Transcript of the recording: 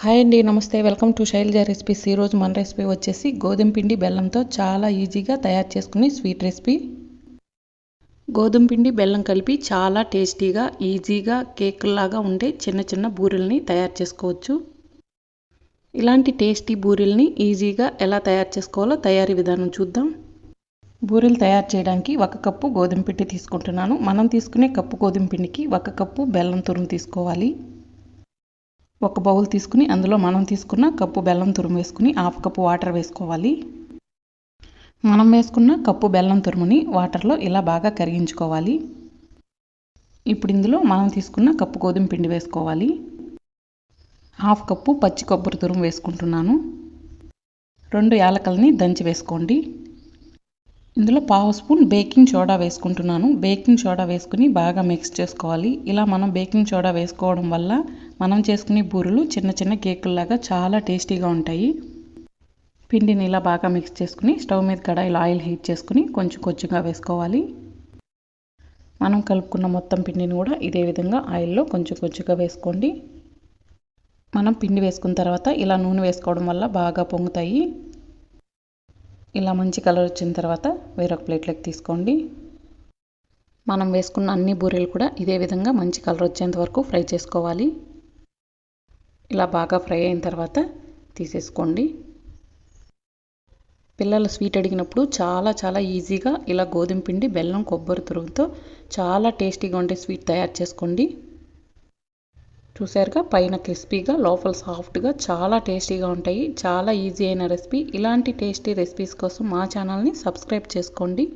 Hi అండి నమస్తే. Welcome to Shailaja recipes. ఈరోజు మన రెసిపీ వచ్చేసి గోధుమ పిండి బెల్లంతో చాలా ఈజీగా తయారు చేసుకునే స్వీట్ రెసిపీ. గోధుమ పిండి బెల్లం కలిపి చాలా టేస్టీగా ఈజీగా కేకుల్లాగా ఉండే చిన్న చిన్న బూరెల్ని తయారు చేసుకోవచ్చు. ఇలాంటి టేస్టీ బూరెల్ని ఈజీగా ఎలా తయారు చేసుకోవాలో తయారీ విధానం చూద్దాం. బూరెలు తయారు చేయడానికి ఒక కప్పు గోధుమ పిండి తీసుకుంటున్నాను. మనం తీసుకునే కప్పు గోధుమ పిండికి ఒక కప్పు బెల్లం తురుము తీసుకోవాలి. ఒక బౌల్ తీసుకుని అందులో మనం తీసుకున్న కప్పు బెల్లం తురుము వేసుకుని హాఫ్ కప్పు వాటర్ వేసుకోవాలి. మనం వేసుకున్న కప్పు బెల్లం తురుముని వాటర్లో ఇలా బాగా కరిగించుకోవాలి. ఇప్పుడు ఇందులో మనం తీసుకున్న కప్పు గోధుమ పిండి వేసుకోవాలి. హాఫ్ కప్పు పచ్చి కొబ్బరి తురుము వేసుకుంటున్నాను. రెండు యాలకల్ని దంచి వేసుకోండి. ఇందులో పావు స్పూన్ బేకింగ్ సోడా వేసుకుంటున్నాను. బేకింగ్ సోడా వేసుకుని బాగా మిక్స్ చేసుకోవాలి. ఇలా మనం బేకింగ్ సోడా వేసుకోవడం వల్ల మనం చేసుకునే బూరెలు చిన్న చిన్న కేకుల్లాగా చాలా టేస్టీగా ఉంటాయి. పిండిని ఇలా బాగా మిక్స్ చేసుకుని స్టవ్ మీద కడాయిలో ఆయిల్ హీట్ చేసుకుని కొంచెం కొంచెంగా వేసుకోవాలి. మనం కలుపుకున్న మొత్తం పిండిని కూడా ఇదే విధంగా ఆయిల్లో కొంచెం కొంచెంగా వేసుకోండి. మనం పిండి వేసుకున్న తర్వాత ఇలా నూనె వేసుకోవడం వల్ల బాగా పొంగుతాయి. ఇలా మంచి కలర్ వచ్చిన తర్వాత వేరొక ప్లేట్లోకి తీసుకోండి. మనం వేసుకున్న అన్ని బూరెలు కూడా ఇదే విధంగా మంచి కలర్ వచ్చేంత వరకు ఫ్రై చేసుకోవాలి. ఇలా బాగా ఫ్రై అయిన తర్వాత తీసేసుకోండి. పిల్లలు స్వీట్ అడిగినప్పుడు చాలా చాలా ఈజీగా ఇలా గోధుమ పిండి బెల్లం కొబ్బరి తురుగుతో చాలా టేస్టీగా ఉండే స్వీట్ తయారు చేసుకోండి. చూసారుగా? పైన క్రిస్పీగా లోపల సాఫ్ట్గా చాలా టేస్టీగా ఉంటాయి. చాలా ఈజీ అయిన రెసిపీ. ఇలాంటి టేస్టీ రెసిపీస్ కోసం మా ఛానల్ని సబ్స్క్రైబ్ చేసుకోండి.